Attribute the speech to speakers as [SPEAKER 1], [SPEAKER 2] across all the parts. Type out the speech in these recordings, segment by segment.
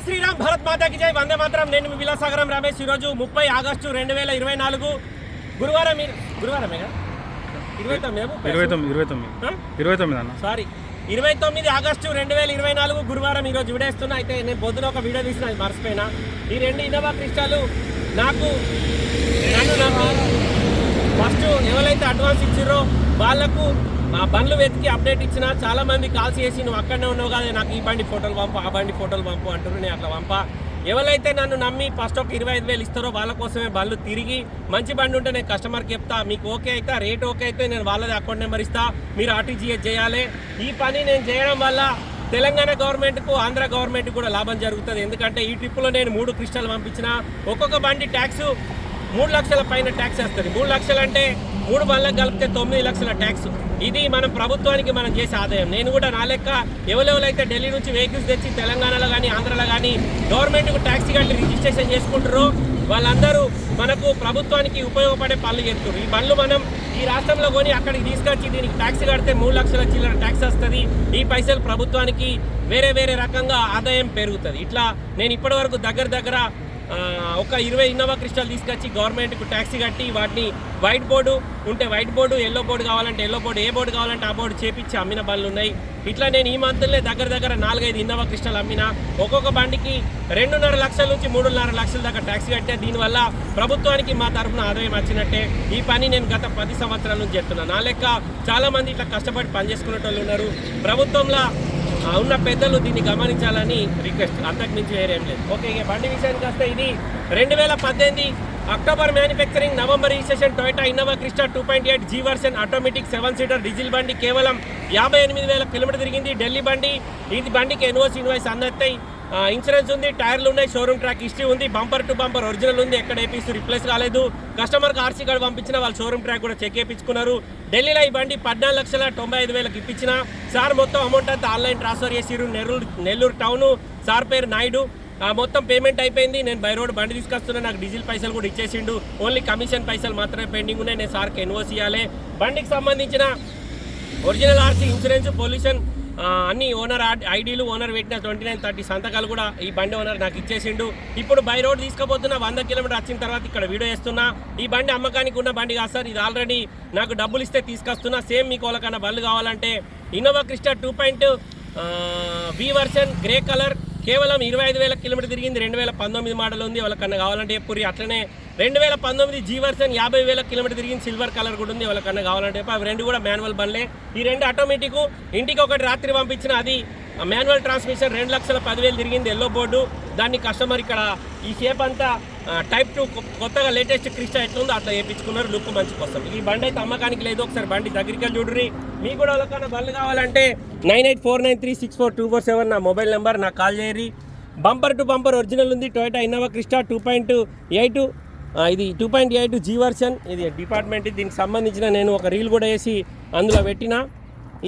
[SPEAKER 1] జై శ్రీరామ్ భారత్ మాతాకి జై. వందే మాత్రం. నేను మీ విలాసాగరం రమేష్. ఈరోజు ముప్పై ఆగస్టు రెండు వేల ఇరవై నాలుగు గురువారం కదా? ఇరవై తొమ్మిది
[SPEAKER 2] ఇరవై తొమ్మిది ఇరవై తొమ్మిది. ఇరవై తొమ్మిది అన్న.
[SPEAKER 1] సారీ. ఇరవై తొమ్మిది ఆగస్టు రెండు వేల ఇరవై నాలుగు గురువారం ఈరోజు విడేస్తున్నా. అయితే నేను పొద్దున ఒక వీడియో తీసిన అది మర్చిపోయినా. ఈ రెండు ఇన్నోవా క్రిస్టాలు నాకు నన్ను నమ్మి ఫస్ట్ ఎవరైతే అడ్వాన్స్ ఇచ్చిర్రో వాళ్ళకు మా బండ్లు వెతికి అప్డేట్ ఇచ్చిన చాలా మంది కాల్స్ చేసి నువ్వు అక్కడనే ఉన్నావు కదా నాకు ఈ బండి ఫోటోలు పంపు ఆ బండి ఫోటోలు పంపు అంటారు నేను అట్లా పంప. ఎవరైతే నన్ను నమ్మి ఫస్ట్ ఒక ఇరవై ఐదు వేలు ఇస్తారో వాళ్ళ కోసమే బండ్లు తిరిగి మంచి బండి ఉంటే నేను కస్టమర్కి చెప్తా మీకు ఓకే అయితే రేట్ ఓకే అయితే నేను వాళ్ళది అకౌంట్ నెంబర్ ఇస్తా మీరు ఆర్టీజీఎస్ చేయాలి. ఈ పని నేను చేయడం వల్ల తెలంగాణ గవర్నమెంట్కు ఆంధ్ర గవర్నమెంట్ కూడా లాభం జరుగుతుంది. ఎందుకంటే ఈ ట్రిప్లో నేను మూడు క్రిస్టల్ పంపించిన ఒక్కొక్క బండి ట్యాక్స్ మూడు లక్షల పైన ట్యాక్స్ వస్తుంది. మూడు లక్షలు అంటే మూడు బండ్లకు కలిపితే తొమ్మిది లక్షల ట్యాక్స్. ఇది మనం ప్రభుత్వానికి మనం చేసే ఆదాయం. నేను కూడా నా లెక్క ఎవరెవరైతే ఢిల్లీ నుంచి వెహికల్స్ తెచ్చి తెలంగాణలో కానీ ఆంధ్రలో కానీ గవర్నమెంట్కు ట్యాక్సీ కట్టి రిజిస్ట్రేషన్ చేసుకుంటారో వాళ్ళందరూ మనకు ప్రభుత్వానికి ఉపయోగపడే పనులు చేస్తున్నారు ఈ పనులు మనం ఈ రాష్ట్రంలో కొని అక్కడికి తీసుకొచ్చి దీనికి ట్యాక్స్ కడితే మూడు లక్షల చిల్లర ట్యాక్స్ వస్తుంది. ఈ పైసలు ప్రభుత్వానికి వేరే వేరే రకంగా ఆదాయం పెరుగుతుంది. ఇట్లా నేను ఇప్పటివరకు దగ్గర దగ్గర ఒక ఇరవై ఇన్నోవా క్రిస్టల్ తీసుకొచ్చి గవర్నమెంట్కు ట్యాక్సీ కట్టి వాటిని వైట్ బోర్డు ఉంటే వైట్ బోర్డు ఎల్లో బోర్డు కావాలంటే ఎల్లో బోర్డు ఏ బోర్డు కావాలంటే ఆ బోర్డు చేపించి అమ్మిన బండ్లు ఉన్నాయి. ఇట్లా నేను ఈ మంత్లే దగ్గర దగ్గర నాలుగైదు ఇన్నోవా క్రిస్టల్ అమ్మిన. ఒక్కొక్క బండికి రెండున్నర లక్షల నుంచి మూడున్నర లక్షల దాకా ట్యాక్సీ కట్టే. దీనివల్ల ప్రభుత్వానికి మా తరఫున ఆదాయం వచ్చినట్టే. ఈ పని నేను గత పది సంవత్సరాల నుంచి చెప్తున్నాను నా లెక్క చాలామంది ఇట్లా కష్టపడి పనిచేసుకునే వాళ్ళు ఉన్నారు. ప్రభుత్వంలో ఉన్న పెద్దలు దీన్ని గమనించాలని రిక్వెస్ట్ అంతకుమించి వేరేం లేదు. ఓకే ఇక బండి విషయానికి వస్తే ఇది రెండు వేల పద్దెనిమిది October manufacturing November registration Toyota Innova Crysta two point eight G version automatic seven seater diesel బండి కేవలం యాభై ఎనిమిది వేల కిలోమీటర్ తిరిగింది. ఢిల్లీ బండి ఇది బండికి ఎన్ఓసి ఇన్వాయిస్ అందత్తాయి ఇన్సూరెన్స్ ఉంది టైర్లు ఉన్నాయి షోరూమ్ ట్రాక్ హిస్టరీ ఉంది బంపర్ టు బంపర్ ఒరిజినల్ ఉంది ఎక్కడ ఏపీస్ రిప్లేస్ కాలేదు కస్టమర్కి ఆర్సీ కార్డు పంపించిన వాళ్ళు షోరూమ్ ట్రాక్ కూడా చెక్ చేయించుకున్నారు. ఢిల్లీలో ఈ బండి పద్నాలుగు లక్షల తొంభై ఐదు వేలకు ఇప్పించిన. సార్ మొత్తం అమౌంట్ అంతా ఆన్లైన్ ట్రాన్స్ఫర్ చేసిరు నెల్లూరు నెల్లూరు టౌను సార్ పేరు నాయుడు. మొత్తం పేమెంట్ అయిపోయింది. నేను బై రోడ్ బండి తీసుకొస్తున్నా నాకు డీజిల్ పైసలు కూడా ఇచ్చేసిండు. ఓన్లీ కమిషన్ పైసలు మాత్రమే పెండింగ్ ఉన్నాయి. నేను సార్కి ఎన్ఓసి ఇవ్వాలి బండికి సంబంధించిన ఒరిజినల్ ఆర్సీ ఇన్సూరెన్స్ పొల్యూషన్ అన్ని ఓనర్ ఐడీలు ఓనర్ పెట్టిన ట్వంటీ నైన్ థర్టీ సంతకాలు కూడా ఈ బండి ఓనర్ నాకు ఇచ్చేసిండు. ఇప్పుడు బై రోడ్ తీసుకుపోతున్నా వంద కిలోమీటర్ వచ్చిన తర్వాత ఇక్కడ వీడియో వేస్తున్నా ఈ బండి అమ్మకానికి ఉన్న బండి కాదు సార్ ఇది ఆల్రెడీ నాకు డబ్బులు ఇస్తే తీసుకొస్తున్నా. సేమ్ మీకు వాళ్ళకన్నా బళ్ళు కావాలంటే Innova Crysta two point V version grey colour కేవలం ఇరవై ఐదు వేల కిలోమీటర్ తిరిగింది రెండు వేల పంతొమ్మిది మోడల్ ఉంది వాళ్ళకన్నా కావాలంటే ఎప్పుడు అట్లనే రెండు వేల పంతొమ్మిది జీ వర్షన్ యాభై వేల కిలోమీటర్ తిరిగింది సిల్వర్ కలర్ కూడా ఉంది వాళ్ళకన్నా కావాలంటే అవి రెండు కూడా మాన్యువల్ బండ్లే. ఈ రెండు ఆటోమేటిక్ ఇంటికి ఒకటి రాత్రి పంపించిన అది మాన్యువల్ ట్రాన్స్మిషన్ రెండు లక్షల పదివేలు తిరిగింది ఎల్లో బోర్డు. దాన్ని కస్టమర్ ఇక్కడ ఈ షేప్ అంతా టైప్ టూ కొత్తగా లేటెస్ట్ క్రిస్టా ఎట్లుందో అట్లా వేయించుకున్నారు లుక్ మంచి కోసం. ఈ బండి అయితే అమ్మకానికి లేదు. ఒకసారి బండి దగ్గరికి వెళ్ళి చూడ్రి మీకు కూడా ఎవరికైనా బండ్లు కావాలంటే nine eight four nine three six four two four seven నా మొబైల్ నెంబర్ నాకు కాల్ చేయరి బంపర్ టు బంపర్ ఒరిజినల్ ఉంది. Toyota Innova Crysta two point eight ఇది two point eight G version ఇది డిపార్ట్మెంట్ దీనికి సంబంధించిన నేను ఒక రీల్ కూడా వేసి అందులో పెట్టిన.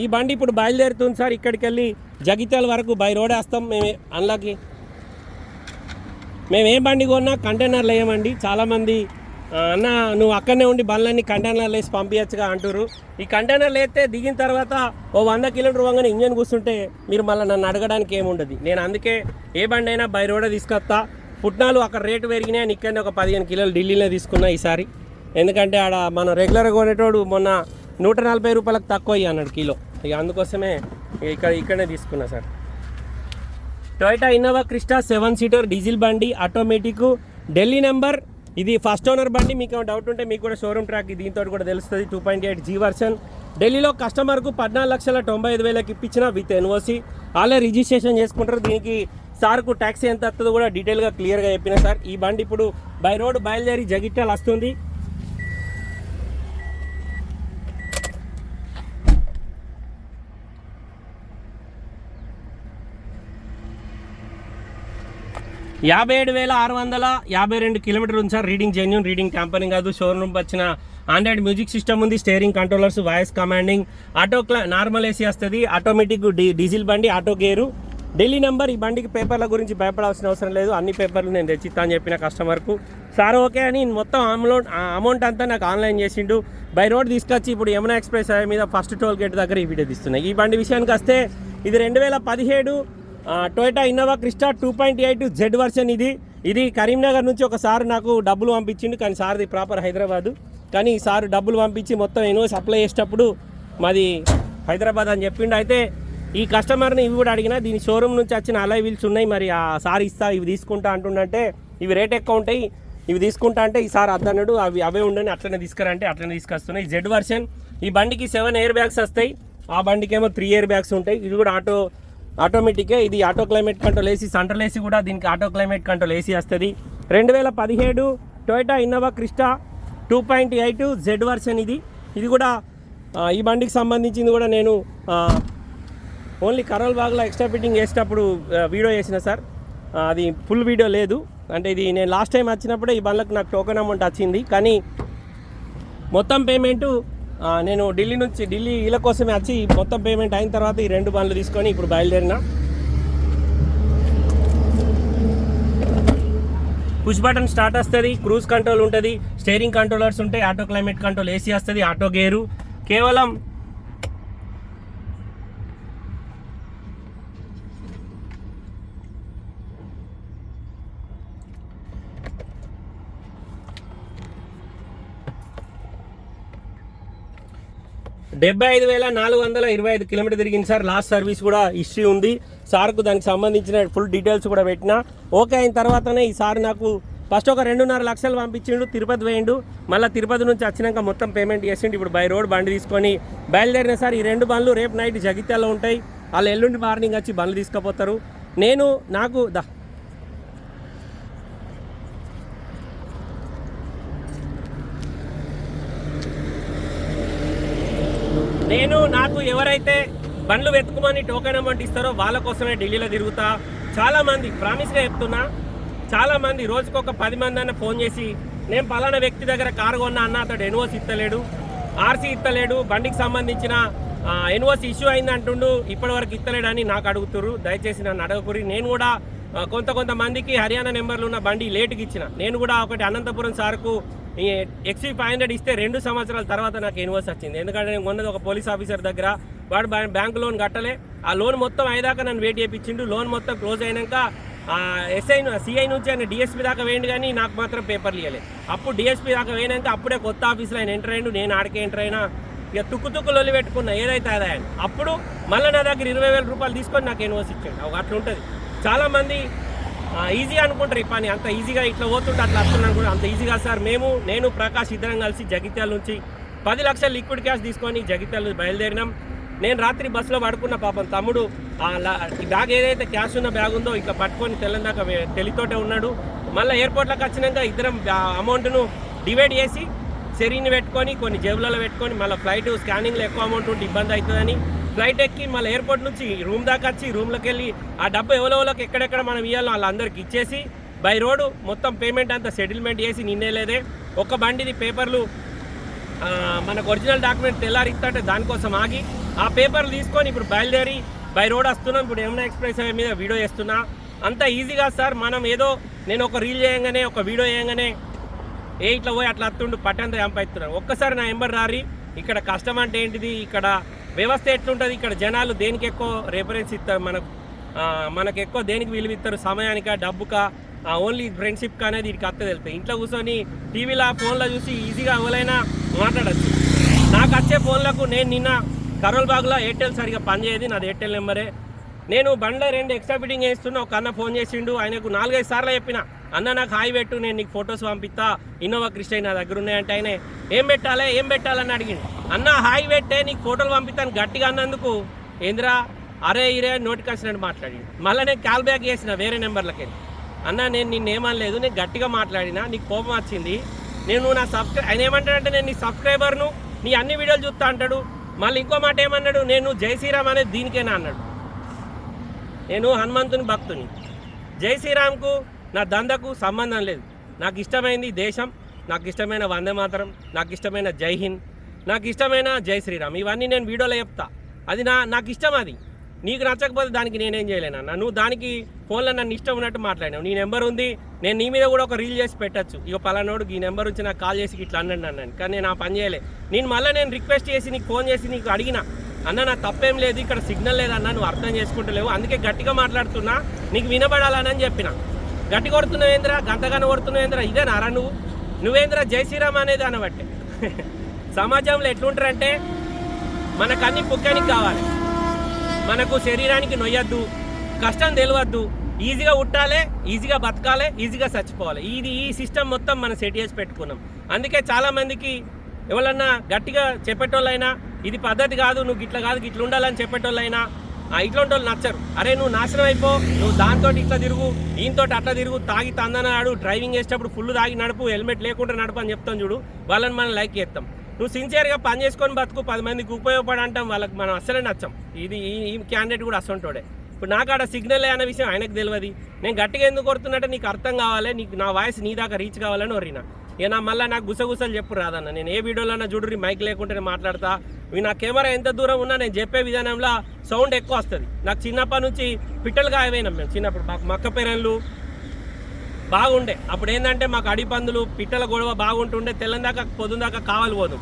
[SPEAKER 1] ఈ బండి ఇప్పుడు బయలుదేరుతుంది సార్. ఇక్కడికి వెళ్ళి జగిత్యాల వరకు బై రోడ్ వేస్తాం. మేము అందులోకి మేము ఏ బండి కొన్నా కంటైనర్లు వేయమండి. చాలామంది అన్న నువ్వు అక్కడనే ఉండి బండ్లన్నీ కంటైనర్లు వేసి పంపించచ్చుగా అంటారు ఈ కంటైనర్లు వేస్తే దిగిన తర్వాత ఓ వంద కిలోమీటర్ వంగని ఇంజన్ కూర్చుంటే మీరు మళ్ళీ నన్ను అడగడానికి ఏముండదు. నేను అందుకే ఏ బండి అయినా బై రోడే తీసుకొస్తా. పుట్నాలు అక్కడ రేటు పెరిగినాయి ఇక్కడనే ఒక పదిహేను కిలోలు ఢిల్లీలో తీసుకున్నా ఈసారి. ఎందుకంటే ఆడ మనం రెగ్యులర్గా కొనేటోడు మొన్న నూట నలభై రూపాయలకు తక్కువ అయ్యి అన్నాడు కిలో. ఇక అందుకోసమే ఇక్కడ ఇక్కడనే తీసుకున్నా sir. Toyota Innova Crysta seven seater diesel బండి ఆటోమేటిక్ ఢిల్లీ నెంబర్ ఇది ఫస్ట్ ఓనర్ బండి. మీకు ఏమైనా డౌట్ ఉంటే మీకు కూడా షోరూమ్ ట్రాక్ దీంతో కూడా తెలుస్తుంది. Two point eight G version ఢిల్లీలో కస్టమర్కు పద్నాలుగు లక్షల తొంభై ఐదు వేలకు ఇప్పించిన విత్ ఎన్ఓసి వాళ్ళే రిజిస్ట్రేషన్ చేసుకుంటారు. దీనికి సార్కు ట్యాక్సీ ఎంత వస్తుందో కూడా డీటెయిల్గా క్లియర్గా చెప్పిన సార్ ఈ బండి ఇప్పుడు బై రోడ్ బయలుదేరి జగిట్టాలు వస్తుంది. యాభై ఏడు వేల ఆరు వందల యాభై రెండు కిలోమీటర్లు ఉంది sir. Reading genuine reading tampering కాదు. షోరూమ్ వచ్చిన ఆండ్రాయిడ్ మ్యూజిక్ సిస్టమ్ ఉంది. Steering controllers voice commanding auto క్లా నార్మల్ ఏసీ వస్తుంది. ఆటోమేటిక్ డీ డీజిల్ బండి ఆటో గేరు ఢిల్లీ నెంబర్ ఈ బండికి పేపర్ల గురించి భయపడాల్సిన అవసరం లేదు. అన్ని పేపర్లు నేను తెచ్చిస్తా అని చెప్పిన కస్టమర్కు సార్ ఓకే అని మొత్తం అమౌంట్ అమౌంట్ అంతా నాకు ఆన్లైన్ చేసిండు. బై రోడ్ తీసుకొచ్చి ఇప్పుడు యమునా ఎక్స్ప్రెస్ హైవే మీద ఫస్ట్ టోల్ గేట్ దగ్గర ఈ వీడియో తీస్తున్నాయి ఈ బండి విషయానికి వస్తే ఇది రెండు వేల పదిహేడు Toyota Innova Crysta two point eight Z version ఇది. ఇది కరీంనగర్ నుంచి ఒక సార్ నాకు డబ్బులు పంపించిండు కానీ సార్ది ప్రాపర్ హైదరాబాదు. కానీ ఈ సార్ డబ్బులు పంపించి మొత్తం ఎన్నో సప్లై చేసేటప్పుడు మాది హైదరాబాద్ అని చెప్పిండు. అయితే ఈ కస్టమర్ని ఇవి కూడా అడిగిన దీని షోరూమ్ నుంచి వచ్చిన అలై వీల్స్ ఉన్నాయి మరి ఆ సార్ ఇస్తా ఇవి తీసుకుంటా అంటుండంటే ఇవి రేట్ ఎక్కువ ఉంటాయి ఇవి తీసుకుంటా అంటే ఈ సార్ అద్దన్నాడు అవి అవే ఉండని అట్లనే తీసుకురంటే అట్లనే తీసుకొస్తున్నాయి. జెడ్ వర్షన్ ఈ బండికి సెవెన్ ఎయిర్ బ్యాగ్స్ వస్తాయి ఆ బండికి ఏమో త్రీ ఇయర్ బ్యాగ్స్ ఉంటాయి. ఇది కూడా ఆటో ఆటోమేటిక్గా ఇది auto climate control AC central AC కూడా దీనికి ఆటో క్లైమేట్ కంట్రోల్ ఏసీ వస్తుంది. రెండు వేల పదిహేడు Toyota Innova Crysta two point eight Z version ఇది. ఇది కూడా ఈ బండికి సంబంధించింది కూడా నేను ఓన్లీ కరోల్ బాగ్లో ఎక్స్ట్రా ఫిట్టింగ్ చేసేటప్పుడు వీడియో చేసిన సార్. అది ఫుల్ వీడియో లేదు. అంటే ఇది నేను లాస్ట్ టైం వచ్చినప్పుడే ఈ బండ్లకు నాకు టోకెన్ అమౌంట్ వచ్చింది. కానీ మొత్తం పేమెంటు నేను ఢిల్లీ నుంచి ఢిల్లీ వీళ్ళ కోసమే వచ్చి మొత్తం పేమెంట్ అయిన తర్వాత ఈ రెండు బండ్లు తీసుకొని ఇప్పుడు బయలుదేరిన. పుష్ బటన్ స్టార్ట్ వస్తుంది క్రూజ్ కంట్రోల్ ఉంటుంది స్టేరింగ్ కంట్రోలర్స్ ఉంటాయి ఆటో క్లైమేట్ కంట్రోల్ ఏసీ వస్తుంది ఆటో గేరు కేవలం డెబ్బై ఐదు వేల నాలుగు వందల ఇరవై ఐదు కిలోమీటర్ తిరిగింది సార్. లాస్ట్ సర్వీస్ కూడా ఇష్యూ ఉంది. సార్కు దానికి సంబంధించిన ఫుల్ డీటెయిల్స్ కూడా పెట్టిన. ఓకే అయిన తర్వాతనే ఈ సార్ నాకు ఫస్ట్ ఒక రెండున్నర లక్షలు పంపించిండు తిరుపతి వేయండు మళ్ళీ తిరుపతి నుంచి వచ్చినాక మొత్తం పేమెంట్ చేసిండు. ఇప్పుడు బై రోడ్ బండి తీసుకొని బయలుదేరిన సార్. ఈ రెండు బండ్లు రేపు నైట్ జగిత్యాలో ఉంటాయి. వాళ్ళు ఎల్లుండి మార్నింగ్ వచ్చి బండ్లు తీసుకుపోతారు. నేను నాకు దా నేను నాకు ఎవరైతే బండ్లు వెతుకుమని టోకెన్ అమౌంట్ ఇస్తారో వాళ్ళ కోసమే ఢిల్లీలో తిరుగుతా. చాలా మంది ప్రామిస్గా చెప్తున్నా చాలా మంది రోజుకు ఒక పది మంది అన్న ఫోన్ చేసి నేను పలానా వ్యక్తి దగ్గర కారు కొన్నా అన్న అతడు ఎన్ఓసి ఇస్తలేడు ఆర్సీ ఇస్తలేడు బండికి సంబంధించిన ఎన్ఓసి ఇష్యూ అయింది అంటుండు ఇప్పటివరకు ఇస్తలేడని నాకు అడుగుతుర్రు. దయచేసి నన్ను అడగకూరి నేను కూడా కొంత కొంతమందికి హర్యానా నెంబర్లు ఉన్న బండి లేటుకి ఇచ్చిన. నేను కూడా ఒకటి అనంతపురం సార్కు ఎక్సీ ఫైవ్ హండ్రెడ్ ఇస్తే రెండు సంవత్సరాల తర్వాత నాకు ఇన్వర్స్ వచ్చింది. ఎందుకంటే నేను మొన్నది ఒక పోలీస్ ఆఫీసర్ దగ్గర వాడు బ్యాంక్ లోన్ కట్టలే. ఆ లోన్ మొత్తం అయ్యేదాకా నన్ను వెయిట్ చేయించిండు లోన్ మొత్తం క్లోజ్ అయినాక ఎస్ఐ సిఐ నుంచి ఆయన డిఎస్పీ దాకా వేయండి కానీ నాకు మాత్రం పేపర్లు ఇవ్వలే అప్పుడు డిఎస్పీ దాకా వేయినాక అప్పుడే కొత్త ఆఫీస్లో ఆయన ఎంటర్ అయ్యిండు. నేను ఆడికే ఎంటర్ అయినా. ఇక తుక్కు తుక్కులు లొల్లి పెట్టుకున్నా. ఏదైతే అదే అని అప్పుడు మళ్ళీ నా దగ్గర ఇరవై వేల రూపాయలు తీసుకొని నాకు ఇన్వాయిస్ ఇచ్చాడు. ఒక అట్లా ఉంటుంది చాలామంది ఈజీ అనుకుంటారు ఈ పని. అంత ఈజీగా ఇట్లా పోతుంటే అట్లా వస్తుంది అనుకుంటారు అంత ఈజీగా సార్ మేము నేను ప్రకాష్ ఇద్దరం కలిసి జగిత్యాల నుంచి పది లక్షల లిక్విడ్ క్యాష్ తీసుకొని జగిత్యాల నుంచి బయలుదేరినాం. నేను రాత్రి బస్సులో పడుకున్న పాపం తమ్ముడు లా- ఈ బ్యాగ్ ఏదైతే క్యాష్ ఉన్న బ్యాగ్ ఉందో ఇక పట్టుకొని తెల్లందాక తెలితోటే ఉన్నాడు. మళ్ళీ ఎయిర్పోర్ట్లోకి వచ్చినాక ఇద్దరం అమౌంట్ను డివైడ్ చేసి సెరీని పెట్టుకొని కొన్ని జేబులలో పెట్టుకొని మళ్ళీ ఫ్లైట్ స్కానింగ్లో ఎక్కువ అమౌంట్ ఉంటే ఇబ్బంది అవుతుందని ఫ్లైట్ ఎక్కి మళ్ళీ ఎయిర్పోర్ట్ నుంచి రూమ్ దాకా వచ్చి రూమ్లోకి వెళ్ళి ఆ డబ్బు ఎవరెవరికి ఎక్కడెక్కడ మనం ఇవ్వాలో వాళ్ళందరికి ఇచ్చేసి బై రోడ్డు మొత్తం పేమెంట్ అంతా సెటిల్మెంట్ చేసి నిన్నే లేదే. ఒక బండిది పేపర్లు మనకు ఒరిజినల్ డాక్యుమెంట్ తెల్లారిస్తుంటే దానికోసం ఆగి ఆ పేపర్లు తీసుకొని ఇప్పుడు బయలుదేరి బై రోడ్ వస్తున్నాం. ఇప్పుడు యమునా ఎక్స్ప్రెస్ హైవే మీద వీడియో చేస్తున్నా. అంత ఈజీగా సార్ మనం ఏదో నేను ఒక రీల్ చేయగానే ఒక వీడియో చేయగానే ఏ ఇట్లా పోయి అట్లా అత్తుండు పట్టంత చంపేస్తున్నాను ఒక్కసారి నా ఎంబర్ రారి. ఇక్కడ కష్టం అంటే ఏంటిది? ఇక్కడ వ్యవస్థ ఎట్లుంటుంది? ఇక్కడ జనాలు దేనికి ఎక్కువ రెఫరెన్స్ ఇస్తారు? మనకు మనకు ఎక్కువ దేనికి విలువ ఇస్తారు సమయానిక డబ్బుకా? ఓన్లీ ఫ్రెండ్షిప్ అనేది వీడికి అత్త తెలుస్తాయి. ఇంట్లో కూర్చొని టీవీలో ఫోన్లో చూసి ఈజీగా ఎవరైనా మాట్లాడచ్చు. నాకు వచ్చే ఫోన్లకు నేను నిన్న కరోల్ బాగ్లో ఎయిర్టెల్ సరిగా పనిచేయదు. నాది ఎయిర్టెల్ నెంబరే. నేను బండ్లో రెండు ఎక్స్ట్రా ఫిట్టింగ్ వేస్తున్నా ఒక అన్న ఫోన్ చేసిండు. ఆయనకు నాలుగైదు సార్లు చెప్పిన. అన్న నాకు హాయి పెట్టు నేను నీకు ఫొటోస్ పంపిస్తా. ఇన్నోవా క్రిస్టై నా దగ్గర ఉన్నాయంటే ఆయన ఏం పెట్టాలి ఏం పెట్టాలని అడిగింది అన్న హాయి పెట్టే నీకు ఫోటోలు పంపిస్తాను గట్టిగా అన్నందుకు. ఏందిరా? అరే ఇరే నోటికి మాట్లాడింది మళ్ళీ నేను కాల్ బ్యాక్ చేసిన వేరే నెంబర్లకి. అన్న నేను నిన్న ఏమనలేదు నేను గట్టిగా మాట్లాడినా నీకు కోపం వచ్చింది. నేను నా సబ్స్క్రై ఆయన ఏమంటాడంటే నేను నీ సబ్స్క్రైబర్ను నీ అన్ని వీడియోలు చూస్తా అంటాడు. మళ్ళీ ఇంకో మాట ఏమన్నాడు? నేను జై శ్రీరామ్ అనేది దీనికేనా అన్నాడు. నేను హనుమంతుని భక్తుని. జై శ్రీరామ్కు నా దందకు సంబంధం లేదు. నాకు ఇష్టమైంది దేశం నాకు ఇష్టమైన వందే మాతరం నాకు ఇష్టమైన జై హింద్ నాకు ఇష్టమైన జై శ్రీరామ్. ఇవన్నీ నేను వీడియోలో చెప్తా. అది నా నాకు ఇష్టం అది. నీకు నచ్చకపోతే దానికి నేనేం చేయలేనన్న నువ్వు దానికి ఫోన్లో నన్ను ఇష్టం ఉన్నట్టు మాట్లాడినావు. నీ నెంబర్ ఉంది నేను నీ మీద కూడా ఒక రీల్ చేసి పెట్టచ్చు. ఇక పలానోడు ఈ నెంబర్ వచ్చి నాకు కాల్ చేసి ఇట్లా అన్నాడు అన్నాను కానీ నేను ఆ పని చేయలే. నేను మళ్ళీ నేను రిక్వెస్ట్ చేసి నీకు ఫోన్ చేసి నీకు అడిగిన అన్న నా తప్పేం లేదు ఇక్కడ సిగ్నల్ లేదన్నా నువ్వు అర్థం చేసుకుంటలేవు. అందుకే గట్టిగా మాట్లాడుతున్నా నీకు వినబడాలని చెప్పిన. గట్టి కొడుతున్నావేంద్రా గంతగాన కొడుతున్నావేంద్రా ఇదే నారా నువ్వు? నువ్వేంద్రా జై శ్రీరామ్ అనేది అనబట్టే. సమాజంలో ఎట్లుంటారంటే మనకు అన్ని పుక్కానికి కావాలి. మనకు శరీరానికి నొయ్యద్దు కష్టం తెలియద్దు ఈజీగా ఉట్టాలి ఈజీగా బతకాలి ఈజీగా చచ్చిపోవాలి. ఇది ఈ సిస్టమ్ మొత్తం మనం సెట్ చేసి పెట్టుకున్నాం. అందుకే చాలామందికి ఎవరన్నా గట్టిగా చెప్పేటోళ్ళైనా ఇది పద్ధతి కాదు నువ్వు ఇట్లా కాదు ఇట్లా ఉండాలని చెప్పేటోళ్ళైనా ఇట్లాంటి వాళ్ళు నచ్చరు. అరే నువ్వు నాశనం అయిపో నువ్వు దాంతో ఇట్లా తిరుగు దీంతో అట్లా తిరుగు తాగి తందనాడు డ్రైవింగ్ చేసేటప్పుడు ఫుల్ తాగి నడుపు హెల్మెట్ లేకుండా నడుపు అని చెప్తాం చూడు. వాళ్ళని మనం లైక్ చేస్తాం. నువ్వు సిన్సియర్గా పని చేసుకొని బతుకు పది మందికి ఉపయోగపడి అంటాం వాళ్ళకి మనం అస్సలే నచ్చం. ఇది ఈ- క్యాండిడేట్ కూడా అసంటోడే. ఇప్పుడు నాకు ఆడ సిగ్నల్ అనే విషయం ఆయనకు తెలియదు నేను గట్టిగా ఎందుకు కొడుతున్నట్టే నీకు అర్థం కావాలి నీకు నా వాయిస్ నీ దాకా రీచ్ కావాలని ఒరినా ఇక మళ్ళీ నాకు గుసగుసలు చెప్పు రాదన్న. నేను ఏ వీడియోలో చూడరు మైక్ లేకుంటేనే మాట్లాడతా. ఇవి నా కెమెరా ఎంత దూరం ఉన్నా నేను చెప్పే విధానంలో సౌండ్ ఎక్కువ వస్తుంది. నాకు చిన్నప్పటి నుంచి పిట్టలు గాయపోయినాం మేము చిన్నప్పుడు. మాకు మక్క పెరన్లు బాగుండే. అప్పుడు ఏంటంటే మాకు అడిపందులు పిట్టల గొడవ బాగుంటుండే. తెల్లందాకా పొద్దుందాకా కావాలి పోదు.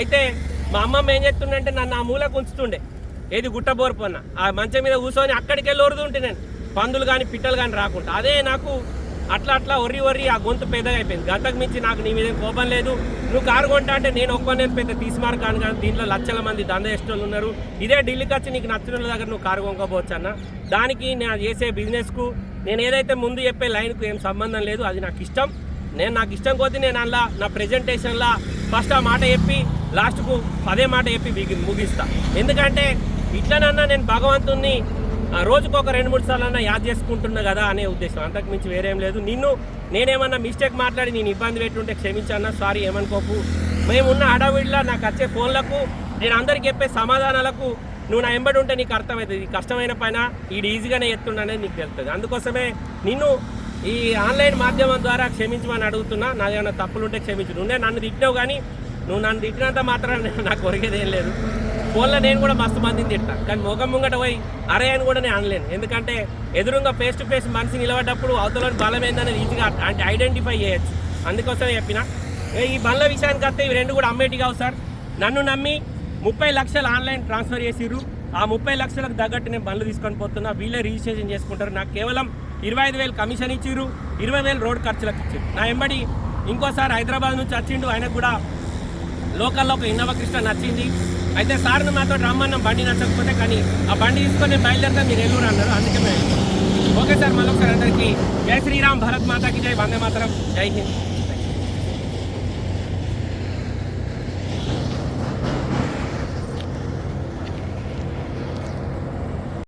[SPEAKER 1] అయితే మా అమ్మమ్మ ఏం చెప్తుండే నన్ను ఆ మూలకు ఉంచుతుండే ఏది గుట్టబోరు పొన్న ఆ మంచం మీద కూర్చొని అక్కడికి వెళ్ళి నేను. పందులు కానీ పిట్టలు కానీ రాకుండా. అదే నాకు అట్లా అట్లా ఒర్రి ఒర్రి ఆ గొంతు పెద్దగా అయిపోయింది. గంటకు మించి నాకు నీ మీద కోపం లేదు. నువ్వు కారు కొంటా అంటే నేను ఒక్కనే పెద్ద తీసుమారు కాను కానీ దీంట్లో లక్షల మంది దంద ఇష్టం ఉన్నారు. ఇదే ఢిల్లీకి వచ్చి నీకు నచ్చిన వాళ్ళ దగ్గర నువ్వు కారు కొనుక్కోపోవచ్చు అన్న. దానికి నేను చేసే బిజినెస్కు నేను ఏదైతే ముందు చెప్పే లైన్కు ఏం సంబంధం లేదు అది నాకు ఇష్టం. నేను నాకు ఇష్టం కొద్దీ నేను అలా నా ప్రెజెంటేషన్లా ఫస్ట్ ఆ మాట చెప్పి లాస్ట్కు అదే మాట చెప్పి ముగిస్తా. ఎందుకంటే ఇట్లనన్నా నేను భగవంతుణ్ణి ఆ, రోజుకు ఒక రెండు మూడు సార్లు అన్నా యాద్ చేసుకుంటున్నా కదా అనే ఉద్దేశం. అంతకు మించి వేరేం లేదు. నిన్ను నేనేమన్నా మిస్టేక్ మాట్లాడి నేను ఇబ్బంది పెట్టుంటే క్షమించన్నా సారీ ఏమనుకోకు. మేమున్న హడావిడిలో నాకు వచ్చే ఫోన్లకు నేను అందరికి చెప్పే సమాధానాలకు నువ్వు నా ఎంబడి ఉంటే నీకు అర్థమవుతుంది. కష్టమైన పైన ఇది ఈజీగానే ఎత్తుండనేది నీకు తెలుస్తుంది. అందుకోసమే నిన్ను ఈ ఆన్లైన్ మాధ్యమం ద్వారా క్షమించమని అడుగుతున్నా. నాదేమైనా ఏమైనా తప్పులు ఉంటే క్షమించు. నువ్వే నన్ను తిట్టావు కానీ నువ్వు నన్ను తిట్టినంత మాత్రం నాకు ఒరిగేదేం లేదు. ఫోన్లో నేను కూడా మస్తు మందిని తిట్టా. కానీ ముఖం ముంగట పోయి అరే అని కూడా నేను అనలేను. ఎందుకంటే ఎదురుగా ఫేస్ టు ఫేస్ మనిషి నిలబడ్డప్పుడు అవతలని బలం ఏందనేది ఈజీగా అంటే ఐడెంటిఫై చేయొచ్చు. అందుకోసమే చెప్పిన. ఈ బండ్ల విషయానికి వస్తే ఇవి రెండు కూడా అమ్మేటి కావు సార్. నన్ను నమ్మి ముప్పై లక్షలు ఆన్లైన్ ట్రాన్స్ఫర్ చేసిర్రు. ఆ ముప్పై లక్షలకు తగ్గట్టు నేను బండ్లు తీసుకొని పోతున్నా. వీళ్ళే రిజిస్ట్రేషన్ చేసుకుంటారు. నాకు కేవలం ఇరవై ఐదు వేలు కమిషన్ ఇచ్చిర్రు. ఇరవై వేలు రోడ్ ఖర్చులకు ఇచ్చారు నా ఎంబడి ఇంకోసారి హైదరాబాద్ నుంచి వచ్చిండు. ఆయనకు కూడా లోకల్లో ఒక ఇన్నోవా కృష్ణ నచ్చింది. అయితే సార్ని మాతో రమ్మన్నాం బండి నచ్చకపోతే కానీ ఆ బండి తీసుకొని నేను బయలుదేరితే మీరు ఎల్లూరు అన్నారు. అందుకే మేము ఓకే సార్ మళ్ళొకసారి అందరికీ. జై శ్రీరామ్ భరత్ మాతాకి జై. వందే మాతరం. జై హింద్.